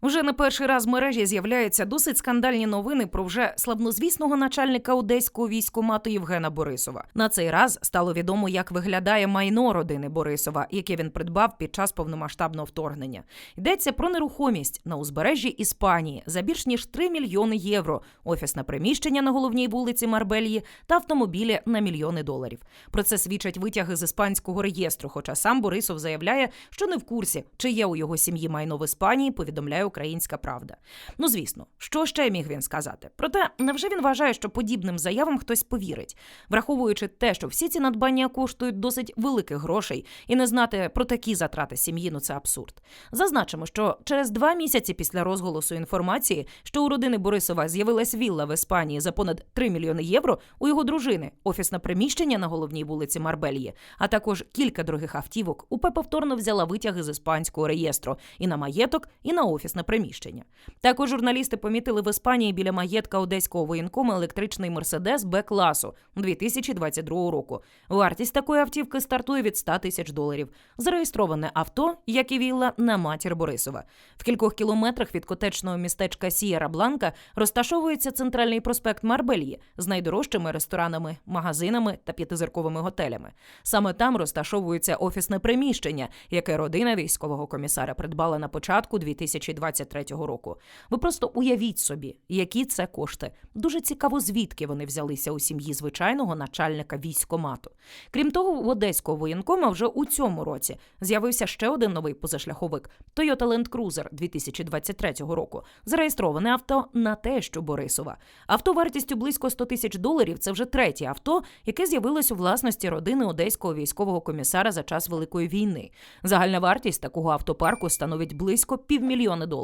Уже не перший раз в мережі з'являються досить скандальні новини про вже славнозвісного начальника одеського військомату Євгена Борисова. На цей раз стало відомо, як виглядає майно родини Борисова, яке він придбав під час повномасштабного вторгнення. Йдеться про нерухомість на узбережжі Іспанії за більш ніж 3 мільйони євро, офісне приміщення на головній вулиці Марбельї та автомобілі на мільйони доларів. Про це свідчать витяги з іспанського реєстру. Хоча сам Борисов заявляє, що не в курсі, чи є у його сім'ї майно в Іспанії, повідомляє Українська Правда. Ну звісно, що ще міг він сказати? Проте, невже він вважає, що подібним заявам хтось повірить, враховуючи те, що всі ці надбання коштують досить великих грошей, і не знати про такі затрати сім'ї, ну це абсурд. Зазначимо, що через два місяці після розголосу інформації, що у родини Борисова з'явилась вілла в Іспанії за понад 3 мільйони євро, у його дружини офісне приміщення на головній вулиці Марбельї, а також кілька дорогих автівок, УП повторно взяла витяги з іспанського реєстру і на маєток, і на офісне приміщення. Також журналісти помітили в Іспанії біля маєтка одеського воєнкома електричний мерседес Б класу 2022 року. Вартість такої автівки стартує від 100 тисяч доларів. Зареєстроване авто, як і вілла, на матір Борисова. В кількох кілометрах від котечного містечка Сієра Бланка розташовується центральний проспект Марбельї з найдорожчими ресторанами, магазинами та п'ятизірковими готелями. Саме там розташовується офісне приміщення, яке родина військового комісара придбала на початку 2023 року. Ви просто уявіть собі, які це кошти. Дуже цікаво, звідки вони взялися у сім'ї звичайного начальника військомату. Крім того, в одеського воєнкома вже у цьому році з'явився ще один новий позашляховик Toyota Land Cruiser 2023 року. Зареєстроване авто на те, що Борисова. Авто вартістю близько 100 тисяч доларів. Це вже третє авто, яке з'явилось у власності родини одеського військового комісара за час Великої війни. Загальна вартість такого автопарку становить близько півмільйона доларів.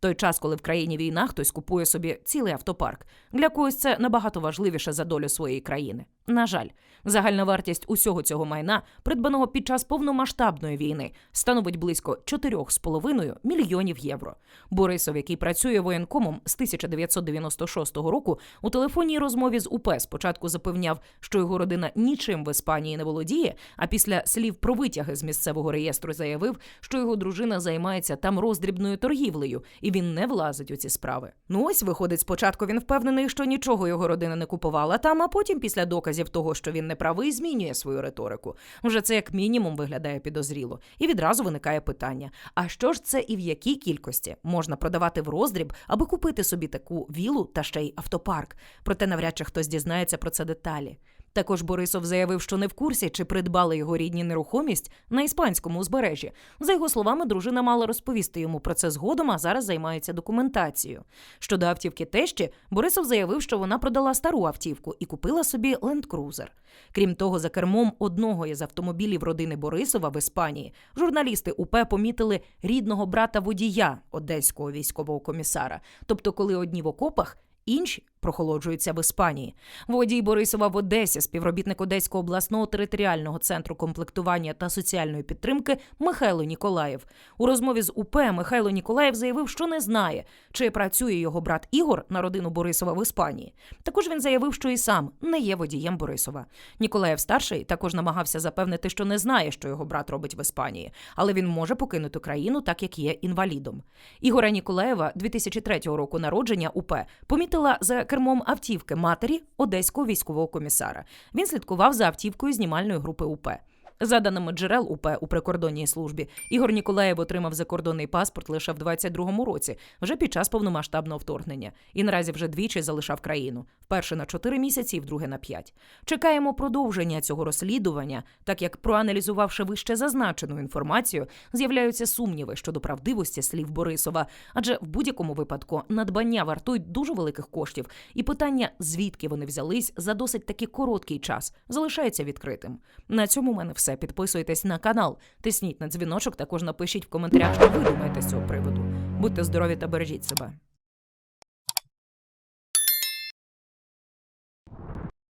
Той час, коли в країні війна, хтось купує собі цілий автопарк. Для когось це набагато важливіше за долю своєї країни. На жаль, загальна вартість усього цього майна, придбаного під час повномасштабної війни, становить близько 4,5 мільйонів євро. Борисов, який працює воєнкомом з 1996 року, у телефонній розмові з УП спочатку запевняв, що його родина нічим в Іспанії не володіє. А після слів про витяги з місцевого реєстру заявив, що його дружина займається там роздрібною торгівлею, і він не влазить у ці справи. Ну ось виходить, спочатку він впевнений, що нічого його родина не купувала там, а потім, після доказів того, що він не правий, змінює свою риторику. Вже це як мінімум виглядає підозріло. І відразу виникає питання: а що ж це і в якій кількості можна продавати в роздріб, аби купити собі таку вілу та ще й автопарк? Проте навряд чи хтось дізнається про це деталі. Також Борисов заявив, що не в курсі, чи придбали його рідні нерухомість на іспанському узбережжі. За його словами, дружина мала розповісти йому про це згодом, а зараз займається документацією. Щодо автівки тещі, Борисов заявив, що вона продала стару автівку і купила собі ленд-крузер. Крім того, за кермом одного із автомобілів родини Борисова в Іспанії журналісти УП помітили рідного брата водія одеського військового комісара. Тобто, коли одні в окопах. Інші прохолоджуються в Іспанії. Водій Борисова в Одесі, співробітник Одеського обласного територіального центру комплектування та соціальної підтримки Михайло Ніколаєв. У розмові з УП Михайло Ніколаєв заявив, що не знає, чи працює його брат Ігор на родину Борисова в Іспанії. Також він заявив, що і сам не є водієм Борисова. Ніколаєв старший також намагався запевнити, що не знає, що його брат робить в Іспанії, але він може покинути країну, так як є інвалідом. Ігора Ніколаєва 2003 року народження УП помітила за кермом автівки матері одеського військового комісара. Він слідкував за автівкою знімальної групи УП. За даними джерел УП у прикордонній службі, Ігор Ніколаєв отримав закордонний паспорт лише в 22-му році, вже під час повномасштабного вторгнення, і наразі вже двічі залишав країну вперше на 4 місяці, і вдруге на 5. Чекаємо продовження цього розслідування, так як проаналізувавши вище зазначену інформацію, з'являються сумніви щодо правдивості слів Борисова, адже в будь-якому випадку надбання вартують дуже великих коштів, і питання, звідки вони взялись за досить таки короткий час, залишається відкритим. На цьому в мене все. Підписуйтесь на канал, тисніть на дзвіночок, також напишіть в коментарях, що ви думаєте з цього приводу. Будьте здорові та бережіть себе.